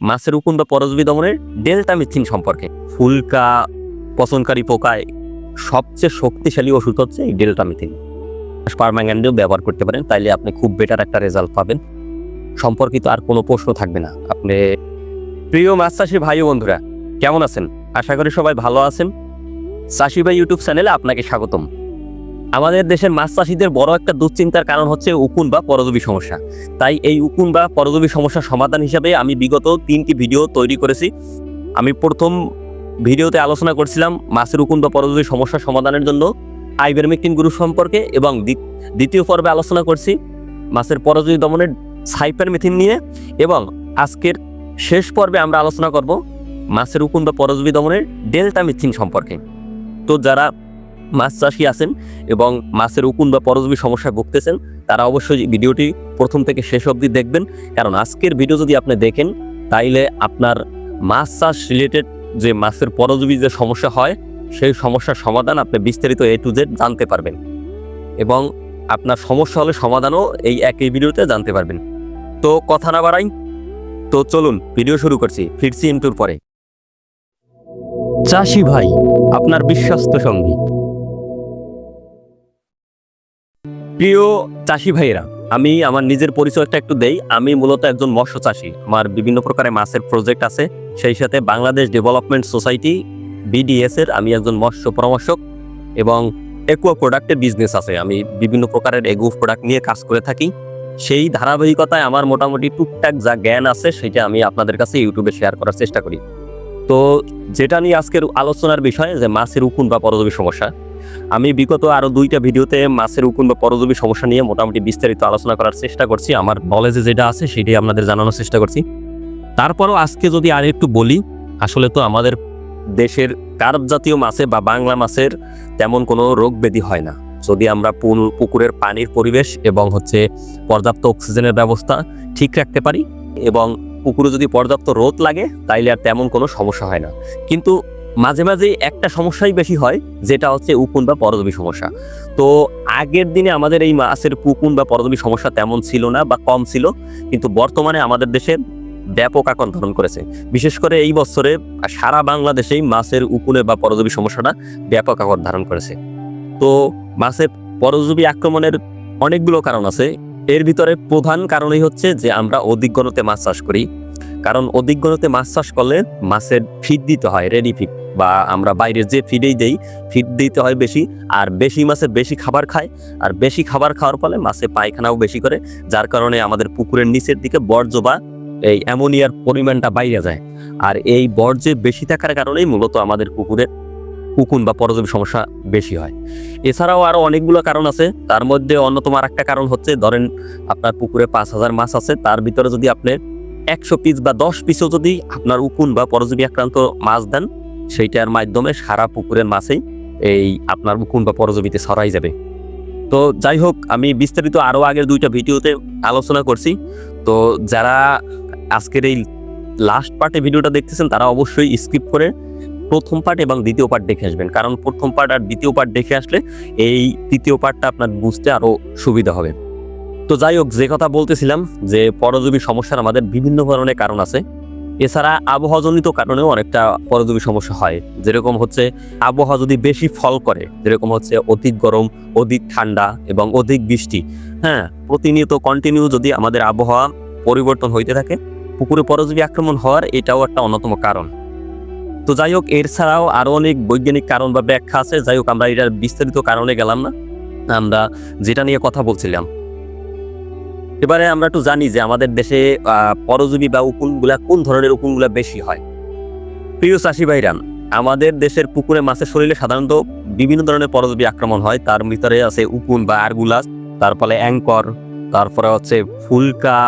মাছের উকুন বা পরজীবী দমনের ডেল্টা মিথিন সম্পর্কে। ফুলকা, পচনকারী পোকায় সবচেয়ে শক্তিশালী ওষুধ হচ্ছে এই ডেল্টা মিথিন। পারম্যাঙ্গান্ডেও ব্যবহার করতে পারেন, তাইলে আপনি খুব বেটার একটা রেজাল্ট পাবেন। সম্পর্কিত আর কোনো প্রশ্ন থাকবে না। আপনি প্রিয় মাছ চাষি ভাই ও বন্ধুরা, কেমন আছেন? আশা করি সবাই ভালো আছেন। চাষি ভাই ইউটিউব চ্যানেলে আপনাকে স্বাগতম। আমাদের দেশের মাছ চাষিদের বড় একটা দুশ্চিন্তার কারণ হচ্ছে উকুন বা পরজীবী সমস্যা। তাই এই উকুন বা পরজীবী সমস্যার সমাধান হিসাবে আমি বিগত তিনটি ভিডিও তৈরি করেছি। আমি প্রথম ভিডিওতে আলোচনা করছিলাম মাছের উকুন বা পরজীবী সমস্যার সমাধানের জন্য আইবেরমেকটিন গ্রুপ সম্পর্কে এবং দ্বি- দ্বিতীয় পর্বে আলোচনা করছি মাছের পরজীবী দমনের সাইপারমেথিন নিয়ে এবং আজকের শেষ পর্বে আমরা আলোচনা করব মাছের উকুন বা পরজীবী দমনের ডেল্টা মিথিন সম্পর্কে। তো যারা মাছ চাষি আছেন এবং মাছের উকুন বা পরজীবী সমস্যায় ভুগতেছেন, তারা অবশ্যই ভিডিওটি প্রথম থেকে শেষ অবধি দেখবেন। কারণ আজকের ভিডিও যদি আপনি দেখেন, তাইলে আপনার মাছ চাষ রিলেটেড যে মাছের পরজীবী যে সমস্যা হয়, সেই সমস্যার সমাধান আপনি বিস্তারিত এ টু জেড জানতে পারবেন এবং আপনার সমস্যা হলে সমাধানও এই একই ভিডিওতে জানতে পারবেন। তো কথা না বাড়াই, তো চলুন ভিডিও শুরু করছি, ফিরছি ইন্টুর পরে। চাষি ভাই, আপনার বিশ্বস্ত সঙ্গী। প্রিয় চাষি ভাইয়েরা, আমি আমার নিজের পরিচয়টা একটু দেই। আমি মূলত একজন মৎস্য চাষি। আমার বিভিন্ন প্রকারের মাছের প্রজেক্ট আছে। সেই সাথে বাংলাদেশ ডেভেলপমেন্ট সোসাইটি বিডিএস এর আমি একজন মৎস্য পরামর্শক এবং একুয়া প্রোডাক্টের বিজনেস আছে। আমি বিভিন্ন প্রকারের এগু প্রোডাক্ট নিয়ে কাজ করে থাকি। সেই ধারাবাহিকতায় আমার মোটামুটি টুকটাক যা জ্ঞান আছে, সেটা আমি আপনাদের কাছে ইউটিউবে শেয়ার করার চেষ্টা করি। তো যেটা নিয়ে আজকের আলোচনার বিষয়, যে মাছের উকুন বা পরজীবী সমস্যা আমি বিগত আরও দুইটা ভিডিওতে মাছের উকুন বা পরজীবী সমস্যা নিয়ে মোটামুটি বিস্তারিত আলোচনা করার চেষ্টা করছি। আমার নলেজে যেটা আছে সেটাই আপনাদের জানানোর চেষ্টা করছি। তারপরও আজকে যদি আর একটু বলি, আসলে তো আমাদের দেশের কার্প জাতীয় মাছে বা বাংলা মাছের তেমন কোনো রোগ ব্যাধি হয় না। যদি আমরা পুকুরের পানির পরিবেশ এবং হচ্ছে পর্যাপ্ত অক্সিজেনের ব্যবস্থা ঠিক রাখতে পারি এবং পুকুরে যদি পর্যাপ্ত রোদ লাগে, তাইলে আর তেমন কোনো সমস্যা হয় না। কিন্তু মাঝে মাঝে একটা সমস্যাই বেশি হয়, যেটা হচ্ছে উকুন বা পরজীবী সমস্যা। তো আগের দিনে আমাদের এই মাছের পুকুন বা পরজীবী সমস্যা তেমন ছিল না বা কম ছিল, কিন্তু বর্তমানে আমাদের দেশে ব্যাপক আকার ধারণ করেছে। বিশেষ করে এই বছরে সারা বাংলাদেশেই মাছের উকুনে বা পরজীবী সমস্যাটা ব্যাপক আকার ধারণ করেছে। তো মাছের পরজীবী আক্রমণের অনেকগুলো কারণ আছে। এর ভিতরে প্রধান কারণই হচ্ছে যে আমরা অধিক গণতে মাছ চাষ করি। কারণ অধিক গণতে মাছ চাষ করলে মাছের ফিড দিতে হয় রেডি ফিড বা আমরা বাইরের যে ফিডেই দেই ফিড দিতে হয় বেশি, আর বেশি মাছের বেশি খাবার খায়, আর বেশি খাবার খাওয়ার ফলে মাছে পায়খানাও বেশি করে, যার কারণে আমাদের পুকুরের নিচের দিকে বর্জ্য বা এই অ্যামোনিয়ার পরিমাণটা বাইরে যায়। আর এই বর্জ্যে বেশি থাকার কারণেই মূলত আমাদের পুকুরের উকুন বা পরজীবী সমস্যা বেশি হয়। এছাড়াও আরও অনেকগুলো কারণ আছে, তার মধ্যে অন্যতম আর একটা কারণ হচ্ছে, ধরেন আপনার পুকুরে পাঁচ হাজার মাছ আছে, তার ভিতরে যদি আপনি একশো পিস বা দশ পিসও যদি আপনার উকুন বা পরজীবী আক্রান্ত মাছ দেন সেইটার মাধ্যমে সারা পুকুরের মাছেই এই আপনার উকুন বা পরজীবীতে ছড়াই যাবে। তো যাই হোক, আমি বিস্তারিত আরও আগের দুইটা ভিডিওতে আলোচনা করছি। তো যারা আজকের এই লাস্ট পার্টে ভিডিওটা দেখতেছেন, তারা অবশ্যই স্কিপ করে প্রথম পার্ট এবং দ্বিতীয় পার্ট দেখে আসবেন। কারণ প্রথম পার্ট আর দ্বিতীয় পার্ট দেখে আসলে এই তৃতীয় পার্টটা আপনার বুঝতে আরও সুবিধা হবে। তো যাই হোক, যে কথা বলতেছিলাম যে পরজীবী সমস্যার আমাদের বিভিন্ন ধরনের কারণ আছে। এছাড়া আবহাওয়াজনিত কারণেও অনেকটা পরজীবী সমস্যা হয়। যেরকম হচ্ছে, আবহাওয়া যদি বেশি ফল করে, যেরকম হচ্ছে অধিক গরম, অধিক ঠান্ডা এবং অধিক বৃষ্টি হ্যাঁ প্রতিনিয়ত কন্টিনিউ যদি আমাদের আবহাওয়া পরিবর্তন হইতে থাকে, পুকুরে পরজীবী আক্রমণ হওয়ার এটাও একটা অন্যতম কারণ। তো যাই হোক, এর ছাড়াও আরও অনেক বৈজ্ঞানিক কারণ বা ব্যাখ্যা আছে, যাই হোক, আমরা এটার বিস্তারিত কারণে গেলাম না। আমরা যেটা নিয়ে কথা বলছিলাম এবারে আমরা একটু জানি যে আমাদের দেশে পরজীবী বা উকুনগুলা কোন ধরনের উকুনগুলা বেশি হয়? প্রিয় চাষি ভাইরান, আমাদের দেশের পুকুরে মাছের শরীরে সাধারণত বিভিন্ন ধরনের পরজীবী আক্রমণ হয়। তার ভিতরে আছে উকুন বা আরগুলাস তারপরে অ্যাঙ্কর, তারপরে হচ্ছে ফুলকা,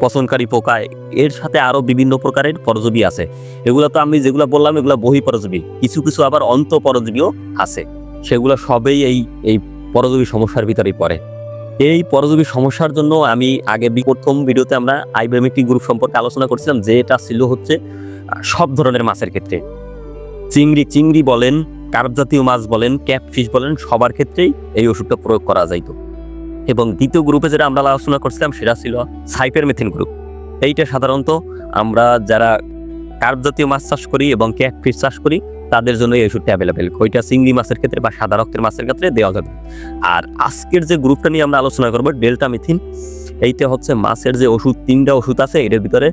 পচনকারী পোকা, এর সাথে আরও বিভিন্ন প্রকারের পরজীবী আছে। এগুলো তো আমি যেগুলো বললাম, এগুলো বহি পরজীবী, কিছু কিছু আবার অন্ত পরজীবীও আছে। সেগুলো সবেই এই এই পরজীবী সমস্যার ভিতরেই পড়ে। এই পরজীবী সমস্যার জন্য আমি আগে প্রথম ভিডিওতে আমরা আইবেমেটিক গ্রুপ সম্পর্কে আলোচনা করছিলাম যে এটা ছিল হচ্ছে সব ধরনের মাছের ক্ষেত্রে। চিংড়ি চিংড়ি বলেন কার্প জাতীয় মাছ বলেন ক্যাপফিশ বলেন, সবার ক্ষেত্রেই এই ওষুধটা প্রয়োগ করা যাইতো এবং দ্বিতীয় গ্রুপে যেটা আমরা আলোচনা করছিলাম, সেটা ছিল সাইপের মেথিন গ্রুপ। এইটা সাধারণত আমরা যারা কার্প জাতীয় মাছ চাষ করি এবং ক্যাটফিশ চাষ করি তাদের জন্য এই ওষুধটা অ্যাভেলেবেল ওইটা চিংড়ি মাছের ক্ষেত্রে বা সাদা রক্তের মাছের ক্ষেত্রে দেওয়া যাবে। আর আজকের যে গ্রুপটা নিয়ে আমরা আলোচনা করব ডেল্টা মিথিন এইটা হচ্ছে মাছের যে ওষুধ, তিনটা ওষুধ আছে এটার ভিতরে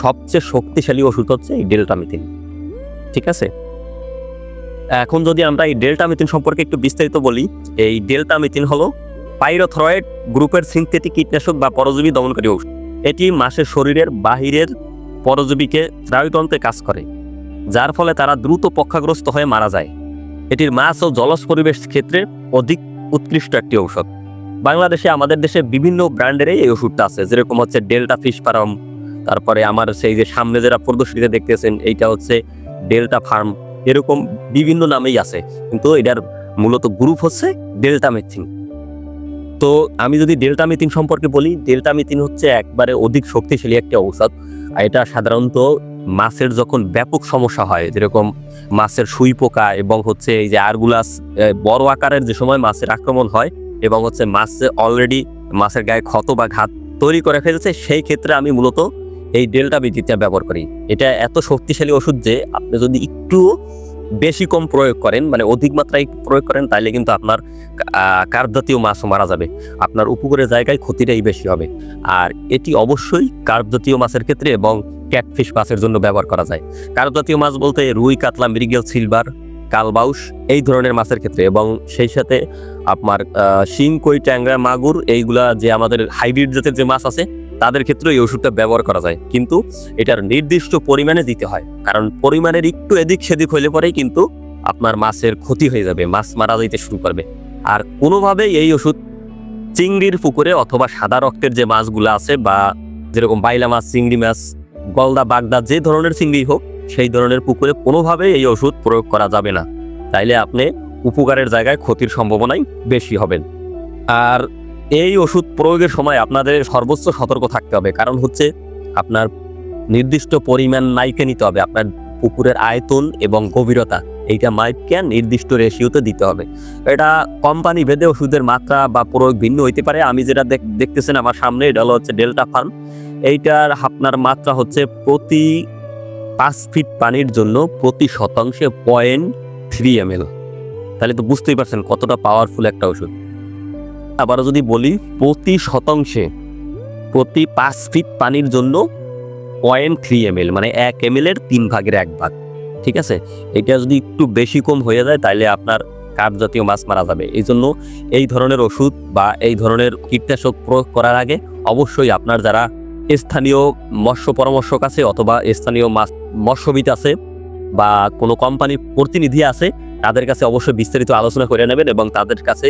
সবচেয়ে শক্তিশালী ওষুধ হচ্ছে এই ডেল্টা মিথিন ঠিক আছে? এখন যদি আমরা এই ডেল্টা মিথিন সম্পর্কে একটু বিস্তারিত বলি, এই ডেল্টা মিথিন হলো পাইরোথ্রয়েড গ্রুপের সিনথেটিক কীটনাশক বা পরজীবী দমনকারী ঔষধ। এটি মাছের শরীরের বাহিরের পরজীবীকে স্নায়ুতন্ত্রে কাজ করে। যার ফলে তারা দ্রুত পক্ষাগ্রস্ত হয়ে মারা যায়। এটির মাছ ও জলজ পরিবেশ ক্ষেত্রে অধিক উৎকৃষ্ট একটি ঔষধ। বাংলাদেশে আমাদের দেশে বিভিন্ন ব্র্যান্ডেরই এই ওষুধটা আছে, যেরকম হচ্ছে ডেল্টা ফিশ ফার্ম, তারপরে আমার সেই যে সামনে যারা প্রদর্শনীতে দেখতেছেন, এইটা হচ্ছে ডেল্টা ফার্ম, এরকম বিভিন্ন নামেই আছে। কিন্তু এটার মূলত গ্রুপ হচ্ছে ডেল্টা মেথিন। তো আমি যদি ডেল্টা মেথিন সম্পর্কে বলি, ডেল্টা মেথিন হচ্ছে একবারে অধিক শক্তিশালী একটা ঔষধ, আর এটা সাধারণত মাছের যখন ব্যাপক সমস্যা হয়, যেরকম মাছের সুই পোকা এবং হচ্ছে এই যে আরগুলাস বড় আকারের যে সময় মাছের আক্রমণ হয় এবং হচ্ছে মাছ অলরেডি মাছের গায়ে ক্ষত বা ঘাত তৈরি করে ফেলেছে, সেই ক্ষেত্রে আমি মূলত এই ডেল্টা বিদ্যুৎটা ব্যবহার করি। এটা এত শক্তিশালী ওষুধ যে আপনি যদি একটু বেশি কম প্রয়োগ করেন মানে অধিক মাত্রায় প্রয়োগ করেন তাহলে কিন্তু আপনার কার্প জাতীয় মাছও মারা যাবে। আপনার উপকূলের জায়গায় ক্ষতিটাই বেশি হবে। আর এটি অবশ্যই কার্প জাতীয় মাছের ক্ষেত্রে এবং ক্যাটফিশ মাছের জন্য ব্যবহার করা যায়। জাতীয় মাছ বলতে রুই, কাতলা, মৃগেল, সিলভার, কালবাউস এই ধরনের মাছের ক্ষেত্রে এবং সেই সাথে আপনার শিং, কই, ট্যাংরা, মাগুর এইগুলা যে আমাদের হাইব্রিড জাতের যে মাছ আছে, তাদের ক্ষেত্রে এই ওষুধটা ব্যবহার করা যায়। কিন্তু এটার নির্দিষ্ট পরিমাণে দিতে হয়। কারণ পরিমাণের একটু এদিক সেদিক হইলে পরেই কিন্তু আপনার মাছের ক্ষতি হয়ে যাবে, মাছ মারা যাইতে শুরু করবে। আর কোনোভাবেই এই ওষুধ চিংড়ির পুকুরে অথবা সাদা রক্তের যে মাছগুলো আছে বা যেরকম বাইলা মাছ, চিংড়ি মাছ গলদা বাগদা যে ধরনের চিংড়ি হোক, সেই ধরনের পুকুরে কোনোভাবেই এই ওষুধ প্রয়োগ করা যাবে না। তাইলে আপনি উপকারের জায়গায় ক্ষতির সম্ভাবনাই বেশি হবেন। আর এই ওষুধ প্রয়োগের সময় আপনাদের সর্বোচ্চ সতর্ক থাকতে হবে। কারণ হচ্ছে আপনার নির্দিষ্ট পরিমাণ নাইকে নিতে হবে। আপনার পুকুরের আয়তন এবং গভীরতা, এইটা মাইককে নির্দিষ্ট রেশিওতে দিতে হবে। এটা কোম্পানি ভেদে ওষুধের মাত্রা বা প্রয়োগ ভিন্ন হইতে পারে। আমি যেটা দেখ- দেখতেছেন আমার সামনে, এটা হলো হচ্ছে ডেল্টা ফার্ম এইটার আপনার মাত্রা হচ্ছে প্রতি পাঁচ ফিট পানির জন্য প্রতি শতাংশে পয়েন্ট থ্রি এম তাহলে তো বুঝতেই পারছেন কতটা পাওয়ারফুল একটা ওষুধ। আবারও যদি বলি, প্রতি শতাংশে, প্রতি পাঁচ ফিট পানির জন্য পয়েন্ট থ্রি এম মানে এক এম এর তিন ভাগের এক ভাগ, ঠিক আছে? এটা যদি একটু বেশি কম হয়ে যায় তাহলে আপনার কাঠ জাতীয় মাছ মারা যাবে। এই জন্য এই ধরনের ওষুধ বা এই ধরনের কীটনাশক প্রয়োগ করার আগে অবশ্যই আপনার যারা স্থানীয় মৎস্য পরামর্শক আছে অথবা স্থানীয় মাছ মৎস্যবিদ আছে বা কোনো কোম্পানির প্রতিনিধি আছে তাদের কাছে অবশ্যই বিস্তারিত আলোচনা করে নেবেন এবং তাদের কাছে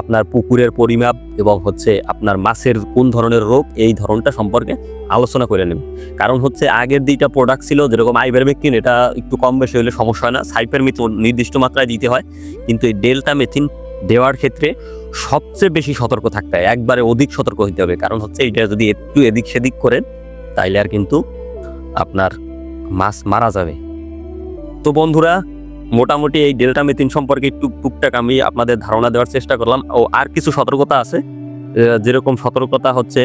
আপনার পুকুরের পরিমাপ এবং হচ্ছে আপনার মাছের কোন ধরনের রোগ এই ধরনটা সম্পর্কে আলোচনা করে নেবেন। কারণ হচ্ছে আগের দুইটা প্রোডাক্ট ছিল যেরকম আইভারমেকটিন এটা একটু কম বেশি হলে সমস্যা হয় না। সাইপারমিথ নির্দিষ্ট মাত্রায় দিতে হয়, কিন্তু এই ডেল্টা মেথিন দেওয়ার ক্ষেত্রে সবচেয়ে বেশি সতর্ক থাকতে হয়, একবারে অধিক সতর্ক হতে হবে। কারণ হচ্ছে এটা যদি একটু এদিক সেদিক করেন, তাইলে আর কিন্তু আপনার মাছ মারা যাবে। তো বন্ধুরা মোটামুটি এই ডেল্টা মেথিন সম্পর্কে একটু টুকটাক আমি আপনাদের ধারণা দেওয়ার চেষ্টা করলাম। ও আর কিছু সতর্কতা আছে? যেরকম সতর্কতা হচ্ছে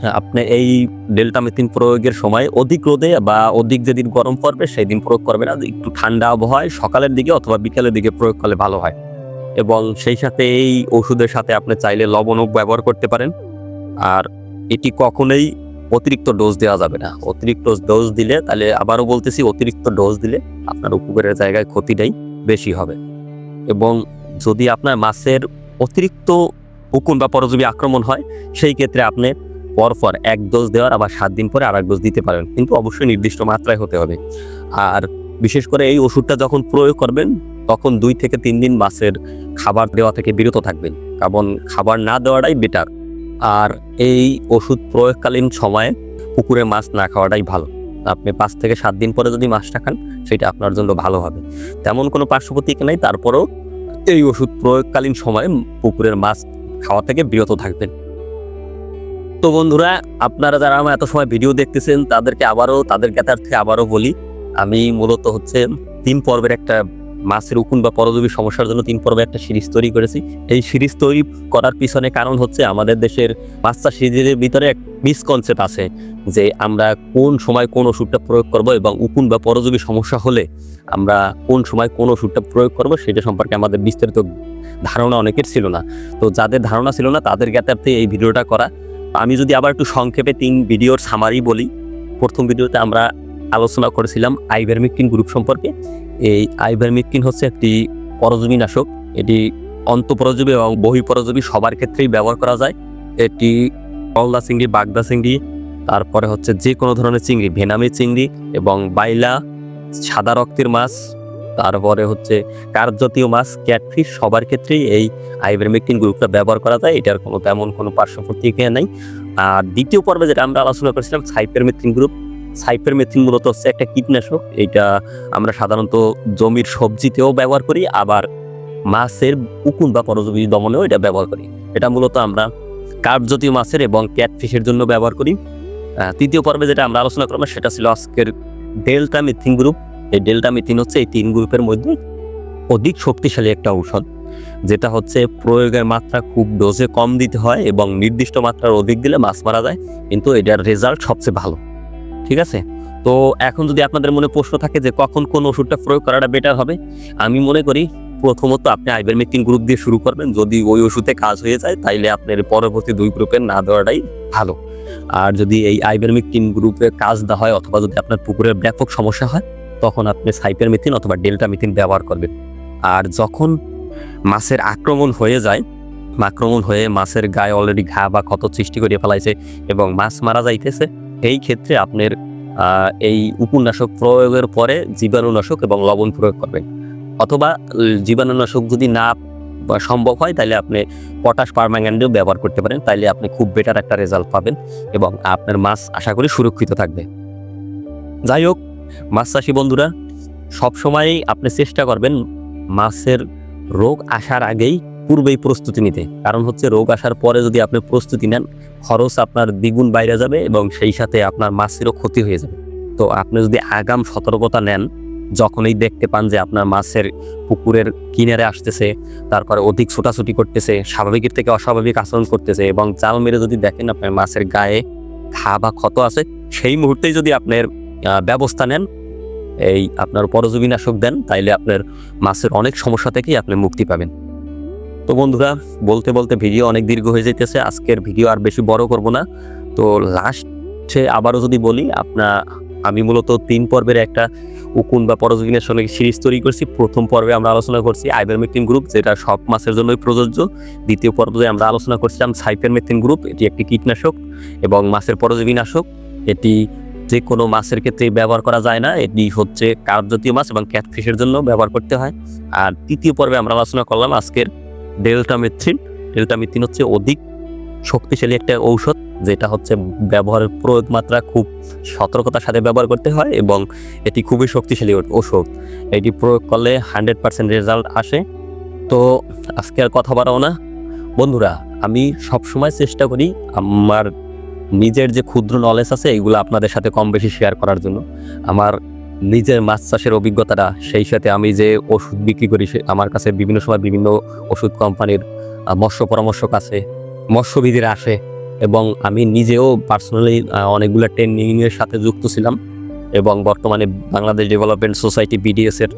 হ্যাঁ, আপনি এই ডেল্টা মেথিন প্রয়োগের সময় অধিক রোদে বা অধিক যেদিন গরম পড়বে সেই দিন প্রয়োগ করবে না একটু ঠান্ডা আবহাওয়ায় সকালের দিকে অথবা বিকালের দিকে প্রয়োগ করলে ভালো হয়। এবং সেই সাথে এই ওষুধের সাথে আপনি চাইলে লবণও ব্যবহার করতে পারেন। আর এটি কখনোই অতিরিক্ত ডোজ দেওয়া যাবে না। অতিরিক্ত ডোজ দিলে, তাহলে আবারও বলতেছি, অতিরিক্ত ডোজ দিলে আপনার উপকারের জায়গায় ক্ষতিটাই বেশি হবে। এবং যদি আপনার মাছের অতিরিক্ত উকুন বা পরজীবী আক্রমণ হয়, সেই ক্ষেত্রে আপনি পরপর এক ডোজ দেওয়ার, আবার সাত দিন পরে আর এক ডোজ দিতে পারেন। কিন্তু অবশ্যই নির্দিষ্ট মাত্রায় হতে হবে। আর বিশেষ করে এই ওষুধটা যখন প্রয়োগ করবেন, তখন দুই থেকে তিন দিন মাছের খাবার দেওয়া থেকে বিরত থাকবেন। কারণ খাবার না দেওয়াটাই বেটার আর এই ওষুধ প্রয়োগকালীন সময়ে পুকুরে মাছ না খাওয়াটাই ভালো। আপনি পাঁচ থেকে সাত দিন পরে যদি মাছটা খান, সেটা আপনার জন্য ভালো হবে। তেমন কোনো পার্শ্বপ্রতিক্রিয়া নাই, তারপরেও এই ওষুধ প্রয়োগকালীন সময়ে পুকুরের মাছ খাওয়া থেকে বিরত থাকবেন। তো বন্ধুরা, আপনারা যারা আমার এত সময় ভিডিও দেখতেছেন, তাদেরকে আবারও, তাদের জ্ঞাতার্থে আবারও বলি, আমি মূলত হচ্ছে তিন পর্বের একটা মাছের উকুন বা পরজীবী সমস্যার জন্য তিন পর্বে একটা সিরিজ তৈরি করেছি। এই সিরিজ তৈরি করার পিছনে কারণ হচ্ছে আমাদের দেশের মাছ চাষিদের ভিতরে এক মিসকনসেপ্ট আছে যে আমরা কোন সময় কোন ওষুধটা প্রয়োগ করব এবং উকুন বা পরজীবী সমস্যা হলে আমরা কোন সময় কোন ওষুধটা প্রয়োগ করব সেটা সম্পর্কে আমাদের বিস্তারিত ধারণা অনেকের ছিল না। তো যাদের ধারণা ছিল না তাদের জ্ঞাতার্থে এই ভিডিওটা করা। আমি যদি আবার একটু সংক্ষেপে তিন ভিডিওর সামারি বলি। প্রথম ভিডিওতে আমরা আলোচনা করেছিলাম আইভারমিকটিন গ্রুপ সম্পর্কে। এই আইভারমিকটিন হচ্ছে একটি পরজীবী নাশক এটি অন্তঃপরজীবী এবং বহিঃপরজীবী সবার ক্ষেত্রেই ব্যবহার করা যায়। এটি কলদা চিংড়ি, বাগদা চিংড়ি, তারপরে হচ্ছে যে কোনো ধরনের চিংড়ি, ভেনামি চিংড়ি এবং বাইলা, সাদা রক্তের মাছ, তারপরে হচ্ছে কার্প জাতীয় মাছ, ক্যাটফিশ সবার ক্ষেত্রেই এই আইভারমেকটিন গ্রুপটা ব্যবহার করা যায়। এটার কোনো তেমন কোনো পার্শ্ব প্রতিক্রিয়া নেই। আর দ্বিতীয় পর্বে যেটা আমরা আলোচনা করেছিলাম সাইপারমেথিন গ্রুপ সাইপারমেথিন মূলত হচ্ছে একটা কীটনাশক। এটা আমরা সাধারণত জমির সবজিতেও ব্যবহার করি, আবার মাছের উকুন বা পরজীবী দমনেও এটা ব্যবহার করি। এটা মূলত আমরা কার্প জাতীয় মাছের এবং ক্যাটফিশের জন্য ব্যবহার করি। তৃতীয় পর্বে যেটা আমরা আলোচনা করব সেটা ছিল আজকের ডেল্টা মিথিন গ্রুপ এই ডেল্টা মিথিন হচ্ছে এই তিন গ্রুপের মধ্যে অধিক শক্তিশালী একটা ঔষধ, যেটা হচ্ছে প্রয়োগের মাত্রা খুব ডোজে কম দিতে হয় এবং নির্দিষ্ট মাত্রার অধিক দিলে মাছ মারা যায়। কিন্তু এটার রেজাল্ট সবচেয়ে ভালো। ঠিক আছে? তো এখন যদি আপনাদের মনে প্রশ্ন থাকে যে কখন কোন ওষুধটা প্রয়োগ করাটা বেটার হবে, আমি মনে করি প্রথমত আপনি আইভারমেকটিন গ্রুপ দিয়ে শুরু করবেন। যদি ওই ওষুধে কাজ হয়ে যায়, তাইলে আপনার পরবর্তী দুই গ্রুপের না দেওয়াটাই ভালো। আর যদি এই আইবের আইভারমেকটিন গ্রুপে কাজ না হয় অথবা যদি আপনার পুকুরের ব্যাপক সমস্যা হয়, তখন আপনি সাইপারমেথিন অথবা ডেল্টা মিথিন ব্যবহার করবেন। আর যখন মাছের আক্রমণ হয়ে যায়, আক্রমণ হয়ে মাছের গায়ে অলরেডি ঘা বা ক্ষত সৃষ্টি করে ফেলাইছে এবং মাছ মারা যাইতেছে এই ক্ষেত্রে আপনার এই উপন্যাসক প্রয়োগের পরে জীবাণুনাশক এবং লবণ প্রয়োগ করবেন। অথবা জীবাণুনাশক যদি না সম্ভব হয় তাহলে আপনি পটাশ পারম্যাঙ্গানেটও ব্যবহার করতে পারেন, তাইলে আপনি খুব বেটার একটা রেজাল্ট পাবেন এবং আপনার মাছ আশা করি সুরক্ষিত থাকবে। যাই হোক, মাছ চাষি বন্ধুরা, সবসময়ই আপনি চেষ্টা করবেন মাছের রোগ আসার আগেই পূর্বেই প্রস্তুতি নিতে। কারণ হচ্ছে রোগ আসার পরে যদি আপনি প্রস্তুতি নেন, খরচ আপনার দ্বিগুণ বাইরে যাবে এবং সেই সাথে আপনার মাছেরও ক্ষতি হয়ে যাবে। তো আপনি যদি আগাম সতর্কতা নেন, যখনই দেখতে পান যে আপনার মাছের পুকুরের কিনারে আসতেছে, তারপরে অধিক ছোটাছুটি করতেছে, স্বাভাবিকের থেকে অস্বাভাবিক আচরণ করতেছে এবং জাল মেরে যদি দেখেন আপনার মাছের গায়ে ঘা বা ক্ষত আছে, সেই মুহূর্তেই যদি আপনার ব্যবস্থা নেন, এই আপনার পরজীবী নাশক দেন, তাইলে আপনার মাছের অনেক সমস্যা থেকেই আপনি মুক্তি পাবেন। তো বন্ধুরা, বলতে বলতে ভিডিও অনেক দীর্ঘ হয়ে যাইতেছে। আজকের ভিডিও আর বেশি বড় করব না। তো লাস্টে আবারও যদি বলি আপনার আমি মূলত তিন পর্বের একটা উকুন বা পরজীবীনের সঙ্গে সিরিজ তৈরি করছি। প্রথম পর্বে আমরা আলোচনা করছি আইভারমেকটিন গ্রুপ, যেটা সব মাছের জন্যই প্রযোজ্য। দ্বিতীয় পর্বে আমরা আলোচনা করছিলাম সাইফারমেথিন গ্রুপ, এটি একটি কীটনাশক এবং মাছের পরজীবী নাশক এটি যে কোনো মাছের ক্ষেত্রে ব্যবহার করা যায় না। এটি হচ্ছে কার্প জাতীয় মাছ এবং ক্যাটফিশের জন্য ব্যবহার করতে হয়। আর তৃতীয় পর্বে আমরা আলোচনা করলাম আজকের ডেল্টামিথিন ডেল্টামিথিন হচ্ছে অধিক শক্তিশালী একটা ঔষধ, যেটা হচ্ছে ব্যবহারের প্রয়োগ মাত্রা খুব সতর্কতার সাথে ব্যবহার করতে হয় এবং এটি খুবই শক্তিশালী ও- ঔষধ। এটি প্রয়োগ করলে হান্ড্রেড পার্সেন্ট রেজাল্ট আসে। তো আজকে আর কথা বাড়াও না। বন্ধুরা, আমি সবসময় চেষ্টা করি আমার নিজের যে ক্ষুদ্র নলেজ আছে, এগুলো আপনাদের সাথে কম বেশি শেয়ার করার জন্য। আমার নিজের মাছ চাষের অভিজ্ঞতাটা, সেই সাথে আমি যে ওষুধ বিক্রি করি আমার কাছে বিভিন্ন সময় বিভিন্ন ওষুধ কোম্পানির মৎস্য পরামর্শক আছে মৎস্যবিধিরা আসে এবং আমি নিজেও পার্সোনালি অনেকগুলো ট্রেনিংয়ের সাথে যুক্ত ছিলাম এবং বর্তমানে বাংলাদেশ ডেভেলপমেন্ট সোসাইটি বিডিএস এর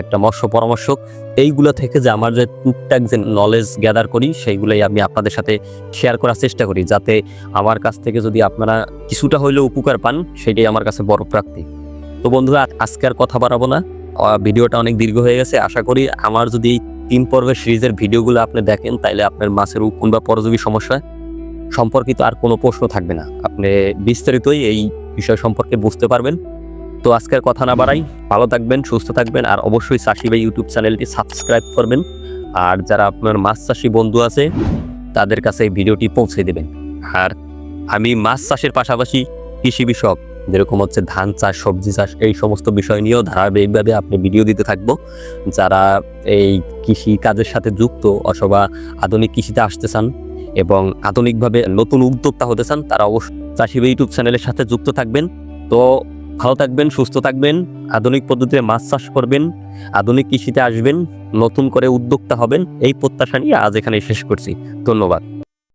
একটা মৎস্য পরামর্শক। এইগুলো থেকে যে আমার যে টুকটাক যে নলেজ গ্যাদার করি, সেইগুলোই আমি আপনাদের সাথে শেয়ার করার চেষ্টা করি, যাতে আমার কাছ থেকে যদি আপনারা কিছুটা হইলেও উপকার পান, সেটাই আমার কাছে বড় প্রাপ্তি। তো বন্ধুরা, আজকে আর কথা বাড়াবো না। ভিডিওটা অনেক দীর্ঘ হয়ে গেছে। আশা করি আমার যদি তিন পর্বের সিরিজের ভিডিওগুলো আপনি দেখেন তাহলে আপনার মাছের উকুন বা পরজীবী সমস্যা সম্পর্কিত আর কোনো প্রশ্ন থাকবে না। আপনি বিস্তারিতই এই বিষয় সম্পর্কে বুঝতে পারবেন। তো আজকের কথা না বাড়াই, ভালো থাকবেন, সুস্থ থাকবেন, আর অবশ্যই চাষি ভাই ইউটিউব চ্যানেলটি সাবস্ক্রাইব করবেন। আর যারা আপনার মাছ চাষি বন্ধু আছে, তাদের কাছে এই ভিডিওটি পৌঁছে দেবেন। আর আমি মাছ চাষের পাশাপাশি কৃষি বিষয়ক যেরকম হচ্ছে ধান চাষ, সবজি চাষ, এই সমস্ত বিষয় নিয়েও ধারাবাহিকভাবে আপনি ভিডিও দিতে থাকব। যারা এই কৃষি কাজের সাথে যুক্ত অথবা আধুনিক কৃষিতে আসতে চান এবং আধুনিকভাবে নতুন উদ্যোক্তা হতে চান, তারা অবশ্যই চাষি ইউটিউব চ্যানেলের সাথে যুক্ত থাকবেন। তো ভালো থাকবেন, সুস্থ থাকবেন, আধুনিক পদ্ধতিতে মাছ চাষ করবেন, আধুনিক কৃষিতে আসবেন, নতুন করে উদ্যোক্তা হবেন, এই প্রত্যাশা নিয়ে আজ এখানে শেষ করছি। ধন্যবাদ।